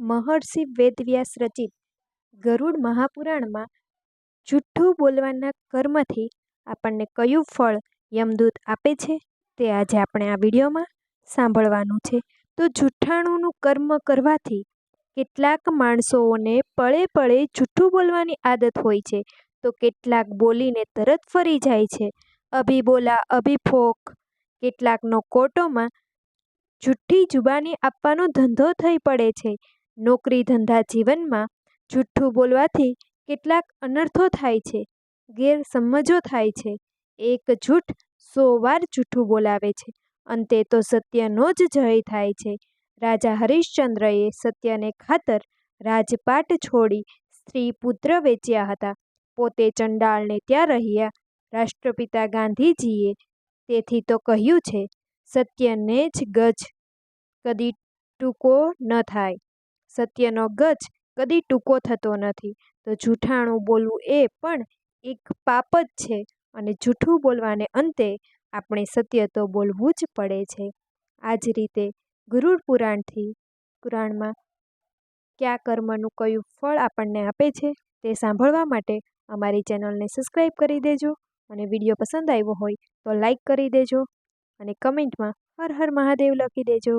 મહર્ષિ વેદવ્યાસ રચિત ગરુડ મહાપુરાણમાં જુઠ્ઠું બોલવાના કર્મથી આપણને કયું ફળ યમદૂત આપે છે તે આજે આપણે આ વિડીયોમાં સાંભળવાનું છે. તો જુઠ્ઠાણુંનું કર્મ કરવાથી કેટલાક માણસોને પળે પળે જુઠ્ઠું બોલવાની આદત હોય છે. તો કેટલાક બોલીને તરત ફરી જાય છે. અભી બોલા અભિફોક કેટલાકનો કોટોમાં જુઠ્ઠી જુબાની આપવાનો ધંધો થઈ પડે છે. નોકરી ધંધા જીવનમાં જૂઠ્ઠું બોલવાથી કેટલાક અનર્થો થાય છે, ગેરસમજો થાય છે. એક જૂઠ સો વાર જૂઠું બોલાવે છે, અંતે તો સત્યનો જ જય થાય છે. રાજા હરિશ્ચંદ્રએ સત્યને ખાતર રાજપાટ છોડી સ્ત્રી પુત્ર વેચ્યા હતા. પોતે ચંડાળને ત્યાં રહ્યા. રાષ્ટ્રપિતા ગાંધીજીએ તેથી તો કહ્યું છે, સત્યને જ ગજ કદી ટૂંકો ન થાય. સત્યનો ગજ કદી ટૂંકો થતો નથી. તો જૂઠાણું બોલવું એ પણ એક પાપ જ છે અને જૂઠું બોલવાને અંતે આપણે સત્ય તો બોલવું જ પડે છે. આ જ રીતે ગુરુડ પુરાણથી પુરાણમાં કયા કર્મનું કયું ફળ આપણને આપે છે તે સાંભળવા માટે અમારી ચેનલને સબસ્ક્રાઈબ કરી દેજો અને વીડિયો પસંદ આવ્યો હોય તો લાઈક કરી દેજો અને કમેન્ટમાં હર હર મહાદેવ લખી દેજો.